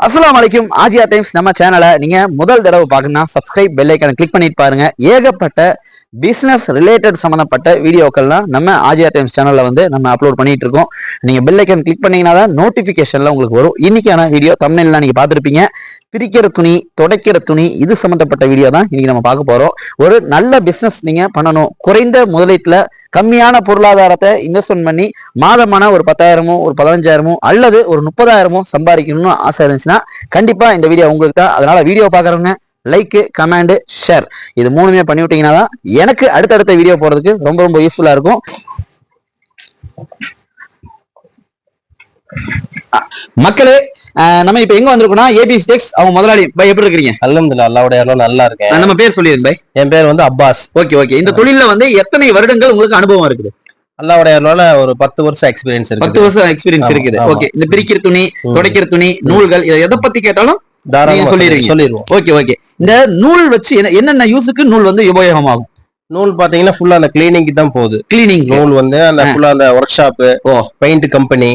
அஸ்லாம் வலைக்கும் ஆஜியா டைம்ஸ் நம்ம சேனலை நீங்க முதல் தடவை பார்க்கணும்னா சப்ஸ்கிரைப் பெல் கிளிக் பண்ணிட்டு பாருங்க. ஏகப்பட்ட பிஸ்னஸ் ரிலேட்டட் சம்மந்தப்பட்ட வீடியோக்கள்லாம் நம்ம ஆஜியா டைம்ஸ் சேனலில் வந்து நம்ம அப்லோட் பண்ணிட்டு இருக்கோம் நீங்கள் பெல் ஐக்கன் கிளிக் பண்ணீங்கன்னா தான் நோட்டிபிகேஷன்ல உங்களுக்கு வரும். இன்னைக்கான வீடியோ தமிழ்லாம் நீங்கள் பார்த்துருப்பீங்க. பிரிக்கிற துணி துடைக்கிற துணி இது சம்மந்தப்பட்ட வீடியோ தான் இன்னைக்கு நம்ம பார்க்க போகிறோம் ஒரு நல்ல பிஸ்னஸ் நீங்கள் பண்ணணும். குறைந்த முதலீட்டில் கம்மியான பொருளாதாரத்தை இன்வெஸ்ட்மெண்ட் பண்ணி மாதமான ஒரு பத்தாயிரமோ ஒரு பதினஞ்சாயிரமோ அல்லது ஒரு முப்பதாயிரமோ சம்பாதிக்கணும்னு ஆசை இருந்துச்சுன்னா கண்டிப்பாக இந்த வீடியோ உங்களுக்கு தான். அதனால் வீடியோ பார்க்குறவங்க லைக் கமெண்ட் ஷேர் இது மூணுமே பண்ணி விட்டீங்கன்னா தான் எனக்கு அடுத்தடுத்த வீடியோ போறதுக்கு ரொம்ப ரொம்ப யூஸ்ஃபுல்லா இருக்கும். மக்களே நம்ம இப்ப எங்க வந்திருக்கோம்னா ஏபிசி டெக்ஸ் அவங்க முதலாளி. பை எப்படி இருக்கிறீங்க? அல்ஹம்துலில்லாஹ் அல்லாவுடைய அருளால நல்லா இருக்கேன். நம்ம பேர் சொல்லிடுங்க பை. என் பேர் வந்து அப்பாஸ். Okay okay. இந்த தொழில்ல வந்து எத்தனை வருடங்கள் உங்களுக்கு அனுபவம் இருக்குது? அல்லாவுடைய அருளால ஒரு பத்து வருஷம் எக்ஸ்பீரியன்ஸ் பத்து இருக்கு வருஷம் எக்ஸ்பீரியன்ஸ் இருக்குது. ஓகே. இந்த பிரிக்கிற துணி. துடைக்கிற துணி நூல்கள் இதை எதை பத்தி கேட்டாலும் தாராளமா சொல்லிடுவீங்க. சொல்லிடுவோம் ஓகே ஓகே இந்த நூல் வச்சு என்ன- என்னென்ன யூஸுக்கு நூல் வந்து உபயோகமாகும்? நூல் பாத்தீங்கன்னா ஃபுல்லா அந்த கிளீனிங்க்கு தான் போகுது. கிளீனிங் நூல் வந்து அந்த. ஃபுல்லா அந்த workshop oh. Paint company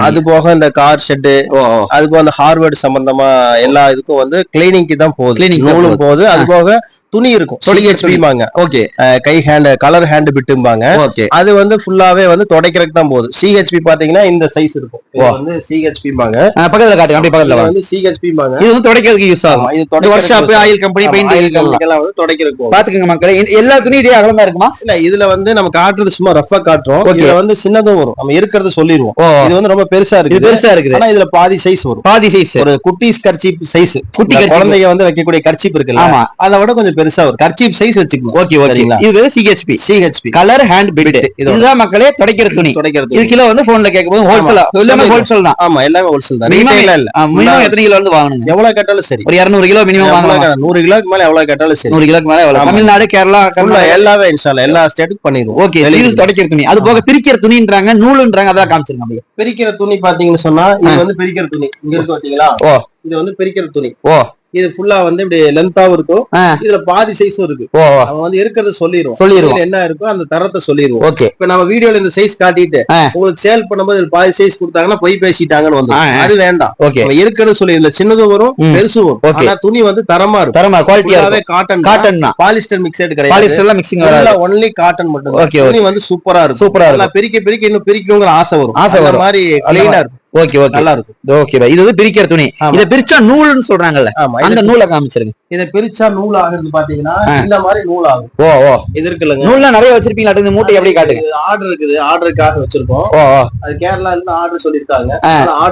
அது போக இந்த கார் ஷெட் ஓ ஓ. அது போக அந்த ஹார்வர்ட் சம்பந்தமா எல்லா இதுக்கும் வந்து கிளீனிங்க்கு தான் போகுது. நூலும் போகுது. அது போக துணி இருக்கும். சிஹெச்பிம்பாங்க ஓகே கை ஹேண்ட் கலர் ஹேண்ட் பிட்டும்பாங்க ஓகே அது வந்து ஃபுல்லாவே வந்து துடைக்கிறதுக்கு தான் போகுது. சிஹெச்பி பாத்தீங்கன்னா இந்த சைஸ் இருக்கும். வந்து சிஹெச்பிம்பாங்க பக்கத்துல காட்டுங்க. அப்படியே பக்கத்துல வந்து சிஹெச்பிம்பாங்க இது வந்து துடைக்கிறதுக்கு யூஸ் ஆகும். இது துடைக்கிறதுக்கு workshop oil company paint oil கம்பெனிக்கெல்லாம் வந்து துடைக்கிறதுக்கு. பாத்துக்கங்க மக்களே. எல்லா துணியும் இதே அகலமா இருக்குமா? இல்ல இதுல வந்து நம்ம காட்டுறது சும்மா ரஃபா காட்டுறோம். இதுல வந்து சின்னதும் வரும். நம்ம இருக்கிறது சொல்லிடுவோம். இது வந்து ரொம்ப பெருசா இருக்கு பெருசா இருக்குது. ஆனா இதுல பாதி சைஸ் வரும். பாதி சைஸ் ஒரு குட்டீஸ் கர்ச்சீப் சைஸ் குட்டி குட்டி. குழந்தைங்க வந்து வைக்கக்கூடிய கர்ச்சீப் இருக்குல்ல ஆமா. அதை விட கொஞ்சம் பெருசா வரும் கர்ச்சீப் சைஸ் வச்சுக்கணும். ஓகே ஓகே சரிங்களா? இது CHP CHP colour hand bit. இதுதான் மக்களே துடைக்கிற துணி. துடைக்கிறது இது கிலோ வந்து போன்ல கேட்கும் போது ஹோல்சேல் எல்லாமே. ஹோல்சேல் தான். ஆமா எல்லாமே ஹோல்சேல் தான். Minimum ரீட்டைல இல்ல. மினிமம் எத்தனை கிலோ வந்து வாங்கணுங்க எவ்வளவு கேட்டாலும் சரி. ஒரு இருநூறு கிலோ மினிமம் வாங்கலாம் நூறு கிலோக்கு மேல எவ்வளவு கேட்டாலும் சரி. நூறு கிலோக்கு மேல எவ்வளவு. தமிழ்நாடு கேரளா கர்நாடகா. எல்லாமே இன்ஸ்டால எல்லா ஸ்டேட்டுக்கும் பண்ணிடுவோம். ஓகே இது துடைக்கிற துணி. அது போக பிரிக்கிற துணின்றாங்க நூலுன்றாங்க அதான் காமிச்சிருங்க அப்படியே. பிரிக்கிற துணி பாத்தீங்கன்னு சொன்னா இது வந்து பிரிக்கிற துணி. இங்க இருக்கு பாத்தீங்களா ஓ. இது வந்து பிரிக்கிற துணி. ஓ. இது ஃபுல்லா வந்து இப்படி லென்த்தாவும் இருக்கும். இதுல பாதி சைஸும் இருக்கு. அவங்க வந்து இருக்கிறத சொல்லிடுவோம் சொல்லிடுவோம் என்ன இருக்கோ அந்த தரத்தை சொல்லிடுவோம் ஓகே. இப்ப நம்ம வீடியோல இந்த சைஸ் காட்டிட்டு. உங்களுக்கு சேல் பண்ணும்போது பாதி சைஸ் கொடுத்தாங்கன்னா பொய் பேசிட்டாங்கன்னு வந்து. அது வேண்டாம். ஓகே. இருக்கிறது சொல்லி இதுல சின்னதும் வரும். பெருசும் வரும். ஆனா துணி வந்து தரமா இருக்கும். தரமா குவாலிட்டியா ஃபுல்லாவே காட்டன் காட்டன் தான் பாலிஸ்டர் மிக்சட் கிடையாது பாலிஸ்டர் எல்லாம் மிக்சிங் வராது. ஒன்லி காட்டன் மட்டும் Okay, துணி வந்து சூப்பரா இருக்கும். சூப்பரா நல்லா பிரிக்க பிரிக்க இன்னும் பிரிக்கணுங்கிற ஆசை வரும். ஆசை. மாதிரி கிளீனா இருக்கும். ஓகே ஓகே நல்லா இருக்கும் ஓகே இது வந்து பிரிக்கிற துணி. இத பிரிச்சா நூல்னு சொல்றாங்கல்ல அந்த நூலை காமிச்சிருங்க. இத பிரிச்சா நூல் ஆகுறது பாத்தீங்கன்னா. இந்த மாதிரி நூல் ஆகும் ஓ ஓ. இது இருக்குல்லங்க. நூல்லாம் நிறைய வச்சிருப்பீங்களா? இந்த மூட்டை எப்படி காட்டுங்க? ஆர்டர் இருக்குது ஆர்டருக்காக வச்சிருக்கோம். ஓ அது கேரளா இருந்து ஆர்டர் சொல்லிருக்காங்க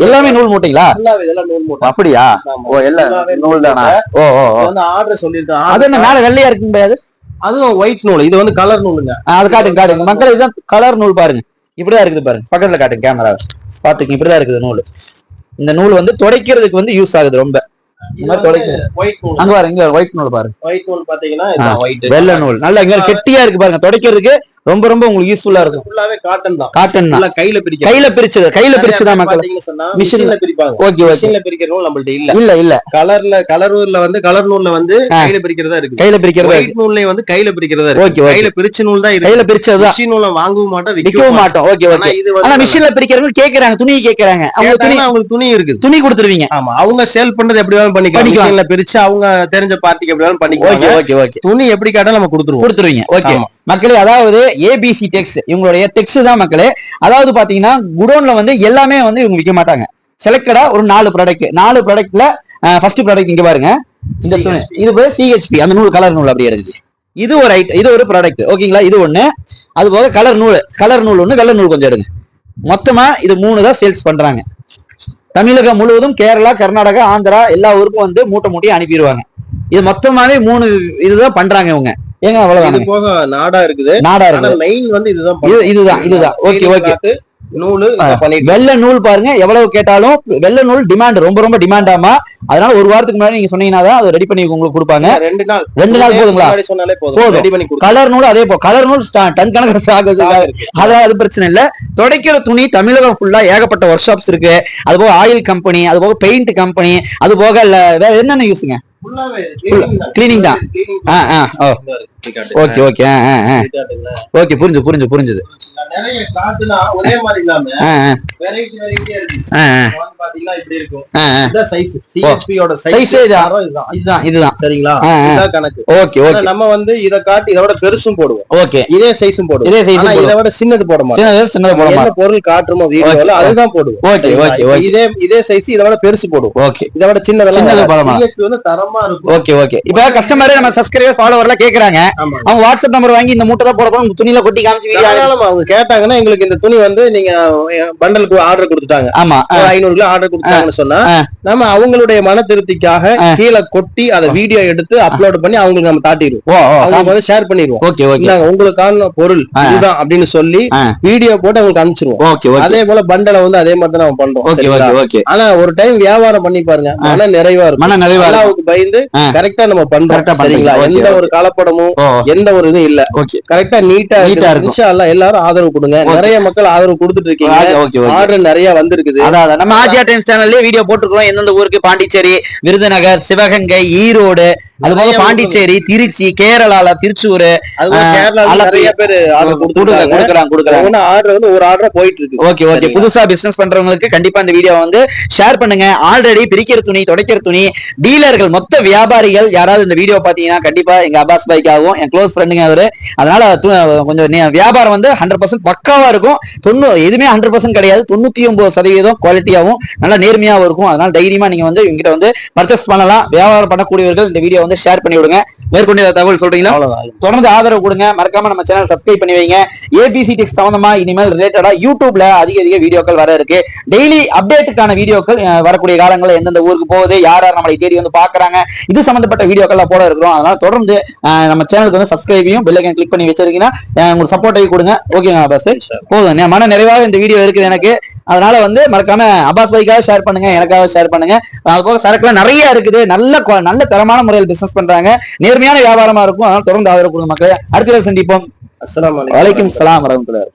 எல்லாமே நூல் மூட்டைங்களா? full-ஆவே இதெல்லாம் நூல் மூட்டை. அப்படியா. ஓ எல்லாம் நூல் தானா? ஓ ஓ வந்து ஆர்டர் சொல்லிருக்காங்க அது என்ன மேல வெள்ளையா இருக்குங்க அது? அதுவும் ஒயிட் நூல். இது வந்து கலர் நூலுங்க. அது காட்டுங்க காட்டுங்க. மக்கள் இதுதான் கலர் நூல் பாருங்க. இப்படிதான் இருக்குது பாருங்க. பக்கத்துல காட்டுங்க கேமரா பாத்துங்க இப்படிதான் இருக்குது நூல். இந்த நூல் வந்து துடைக்கிறதுக்கு வந்து யூஸ் ஆகுது ரொம்ப. அங்க பாருங்க ஒயிட் நூல் பாருங்க. ஒயிட் நூல் பாத்தீங்கன்னா இதுதான் ஒயிட் வெள்ளை நூல். நல்லா இங்க கெட்டியா இருக்கு பாருங்க. துடைக்கிறதுக்கு ரொம்ப ரொம்ப உங்களுக்கு யூஸ்ஃபுல்லா இருக்கும். ஃபுல்லாவே காட்டன் தான். காட்டன் தான். கையில பிரிக்க கையில பிரிச்சது கையில மக்கள். பாத்தீங்கன்னு சொன்னா Machine- மிஷின்ல பிரிப்பாங்க. ஓகே ஓகே மிஷின்ல பிரிக்கிற நூல் நம்மள்ட்ட இல்ல. இல்ல இல்ல. கலர்ல கலர் நூல்ல வந்து கலர் நூல்ல வந்து. கையில பிரிக்கிறதா இருக்கு. கையில பிரிக்கிறது ஒயிட் நூல்லயும் வந்து கையில பிரிக்கிறதா ஓகே, இருக்கு ஓகே. கையில பிரிச்ச நூல் தான் இருக்கு. கையில பிரிச்சதுதான் மிஷின் நூல வாங்கவும் மாட்டோம் விற்கவும் விற்கவும் மாட்டோம். ஓகே ஓகே ஆனா மிஷின்ல பிரிக்கிறவங்க கேக்குறாங்க துணி கேக்குறாங்க. அவங்க துணி அவங்களுக்கு துணி இருக்குது. துணி கொடுத்துருவீங்க. ஆமா அவங்க சேல் பண்றது எப்படி வேணாலும் பண்ணிக்கலாம். மிஷின்ல பிரிச்சு அவங்க தெரிஞ்ச பார்ட்டிக்கு எப்படி வேணாலும் ஓகே பண்ணிக்கலாம் ஓகே ஓகே துணி எப்படி கேட்டாலும் நம்ம கொடுத்துருவோம். கொடுத்துருவீங்க. ஓகே. மக்களே அதாவது ஏபிசி டெக்ஸ் இவங்களுடைய டெக்ஸ் தான் மக்களே. அதாவது பாத்தீங்கன்னா குடோன்ல வந்து எல்லாமே வந்து இவங்க விற்க மாட்டாங்க. செலக்டடா ஒரு நாலு ப்ராடக்ட் நாலு ப்ராடக்ட்ல ஃபர்ஸ்ட் ப்ராடக்ட் இங்க பாருங்க. இந்த துணி இது போய் சிஹெச்பி அந்த நூல் கலர் நூல் அப்படியே இருக்குது இது ஒரு ஐட்டம் இது ஒரு ப்ராடக்ட் ஓகேங்களா இது ஒண்ணு. அது போக கலர் நூல் கலர் நூல் ஒண்ணு வெள்ளை நூல் கொஞ்சம் எடுங்க. மொத்தமா இது மூணு தான் சேல்ஸ் பண்றாங்க. தமிழகம் முழுவதும் கேரளா கர்நாடகா ஆந்திரா எல்லா ஊருக்கும் வந்து மூட்டை மூட்டையை அனுப்பிடுவாங்க. இது மொத்தமாவே மூணு இதுதான் பண்றாங்க இவங்க. ஏங்க இது அவ்வளவுதாங்க போக நாடா இருக்குது. நாடா ஆனா இருக்கு மெயின் வந்து இதுதான் இது. இதுதான் இதுதான். ஓகே ஓகே நூலு இதை வெள்ளை நூல் பாருங்க எவ்வளவு கேட்டாலும் வெள்ளை நூல் டிமாண்ட் ரொம்ப ரொம்ப டிமாண்டாமா அதனால ஒரு வாரத்துக்கு முன்னாடி நீங்க சொன்னீங்கன்னா அதை ரெடி பண்ணி உங்களுக்கு கொடுப்பாங்க. ரெண்டு நாள். ரெண்டு நாள் போதுங்களா? போதும். ரெடி பண்ணி கலர் நூல் அதே போ கலர் நூல் டன் கணக்கு ஸ்டாக் அதான் அது பிரச்சனை இல்ல. துடைக்கிற துணி தமிழகம் ஃபுல்லா ஏகப்பட்ட ஒர்க் ஷாப்ஸ் இருக்கு. அது போக ஆயில் கம்பெனி அது போக பெயிண்ட் கம்பெனி அது போக இல்ல வேற என்னென்ன யூஸுங்க cleaning தான். ஆ ஆ ஓ. ஓகே ஓகே ஆ ஆ. ஓகே புரிஞ்சு புரிஞ்சு புரிஞ்சுது. நிறைய காட்டுனா ஒரே மாதிரி இல்லாம வெரைட்டி வெரைட்டியா இருக்கு. ஆ பாத்தீங்கன்னா இப்படி இருக்கும். இதான் சைஸ் Size சைஸ் இதுதான். இதுதான் இதுதான். சரிங்களா. இதுதான் கணக்கு. ஓகே ஓகே நம்ம வந்து இத காட்டி இதோட பெருசும் போடுவோம். ஓகே இதே சைஸும் போடுவோம். இதே போடுவோம். இதை விட சின்னது போட மாட்டோம். சின்னது சின்னது போட மாட்டோம். பொருள் காட்டுறோமோ வீடியோல. அதுதான் போடுவோம். ஓகே? ஓகே இதே இதே சைஸ் இதை விட பெருசு போடுவோம். ஓகே இதை விட சின்னதெல்லாம் சின்னது. போட மாட்டோம். வந்து தரமா ஓகே ஓகே இப்ப கஸ்டமர் நம்ம சப்ஸ்கிரைபர் ஃபாலோவர்ல கேக்குறாங்க. அவங்க வாட்ஸ்அப் நம்பர் வாங்கி இந்த மூட்டை தான் போட போறோம் துணியில கொட்டி காமிச்சு அவங்க கேட்டாங்கன்னா எங்களுக்கு இந்த துணி வந்து நீங்க பண்டலுக்கு ஆர்டர் கொடுத்துட்டாங்க. ஆமா ஐநூறு கிலோ ஆர்டர் கொடுத்தாங்கன்னு சொன்னா. நம்ம அவங்களுடைய மன திருப்திக்காக. கீழே கொட்டி அதை வீடியோ எடுத்து அப்லோட் பண்ணி அவங்களுக்கு நம்ம தாட்டிடுவோம். அவங்களுக்கு வந்து ஷேர் பண்ணிடுவோம். ஓகே ஓகே உங்களுக்கான பொருள். இதுதான் அப்படின்னு சொல்லி. வீடியோ போட்டு அவங்களுக்கு அனுப்பிச்சிருவோம். ஓகே அதே போல பண்டலை வந்து அதே மாதிரி தான் நம்ம பண்றோம்? ஓகே ஓகே ஆனா ஒரு டைம் வியாபாரம் பண்ணி பாருங்க மன நிறைவா இருக்கும். மன நிறைவா இருக்கும். ஆ. கரெக்டா நம்ம பண்றோம். சரிங்களா எந்த. ஒரு கலப்படமும் எந்த ஒரு இதுவும் இல்ல ஓகே கரெக்டா நீட்டா இருக்கு இருக்கும். எல்லாரும் ஆதரவு கொடுங்க. நிறைய மக்கள் ஆதரவு கொடுத்துட்டு இருக்கீங்க ஆர்டர் நிறைய வந்திருக்குது அதான். நம்ம ஆஜியா டைம்ஸ் சேனல்லே வீடியோ போட்டுருக்கோம் எந்தெந்த ஊருக்கு பாண்டிச்சேரி விருதுநகர் சிவகங்கை ஈரோடு அது போக பாண்டிச்சேரி திருச்சி கேரளால திருச்சூர். நிறைய பேர் கொடுக்குறாங்க. கொடுக்குறாங்க ஆர்டர் வந்து ஒரு ஆர்டர் போயிட்டு இருக்கு. Okay okay? புதுசா பிசினஸ் பண்றவங்களுக்கு கண்டிப்பா இந்த வீடியோ வந்து ஷேர் பண்ணுங்க. ஆல்ரெடி பிரிக்கிற துணி துடைக்கிற துணி டீலர்கள் மொத்த வியாபாரிகள் யாராவது இந்த வீடியோ பாத்தீங்கன்னா கண்டிப்பா எங்க அப்பாஸ் பைக்காகவும் என் க்ளோஸ் ஃப்ரெண்டுங்க அவரு. அதனால கொஞ்சம் வியாபாரம் வந்து ஹண்ட்ரட் பர்சன்ட் பக்காவா இருக்கும். தொண்ணூ எதுவுமே ஹண்ட்ரட் பர்சன்ட் கிடையாது. தொண்ணூத்தி ஒன்பது சதவீதம் குவாலிட்டியாவும் நல்லா நேர்மையாவும் இருக்கும். அதனால தைரியமா நீங்க வந்து இவங்கிட்ட வந்து பர்ச்சேஸ் பண்ணலாம். வியாபாரம் பண்ணக்கூடியவர்கள் இந்த வீடியோ வந்து ஷேர் பண்ணி விடுங்க மேற்கொண்டு தகவல் சொல்றீங்களா? தொடர்ந்து ஆதரவு கொடுங்க. மறக்காம நம்ம சேனல் சப்ஸ்கிரைப் பண்ணி வைங்க. ஏபிசி டெக்ஸ் சம்பந்தமா இனிமேல் ரிலேட்டடா யூடியூப்ல அதிக அதிக வீடியோக்கள் வர இருக்கு. டெய்லி அப்டேட்டுக்கான வீடியோக்கள் வரக்கூடிய காலங்களில் எந்தெந்த ஊருக்கு போகுது யார் யார் நம்மளை தேடி வந்து பாக்குறாங்க இது சம்பந்தப்பட்ட வீடியோக்கள்லாம் போட இருக்கிறோம். அதனால தொடர்ந்து நம்ம சேனலுக்கு வந்து சப்ஸ்கிரைபையும் பெல்லைக்கன் கிளிக் பண்ணி வச்சிருக்கீங்கன்னா உங்களுக்கு சப்போர்ட்டை கொடுங்க. ஓகேங்க பஸ் போதும். மன நிறைவாக இந்த வீடியோ இருக்குது எனக்கு. அதனால வந்து மறக்காம அப்பாஸ் பைக்காக ஷேர் பண்ணுங்க எனக்காக ஷேர் பண்ணுங்க. அது போக சரக்குலாம் நிறைய இருக்குது. நல்ல நல்ல தரமான முறையில் பிசினஸ் பண்றாங்க. நேர்மையான வியாபாரமா இருக்கும். அதனால தொடர்ந்து ஆதரவு கொடுங்க மக்களே. அடுத்த சந்திப்போம். அலைக்கும். வலைக்கும் சலாம் வரமத்துல்லாஹி.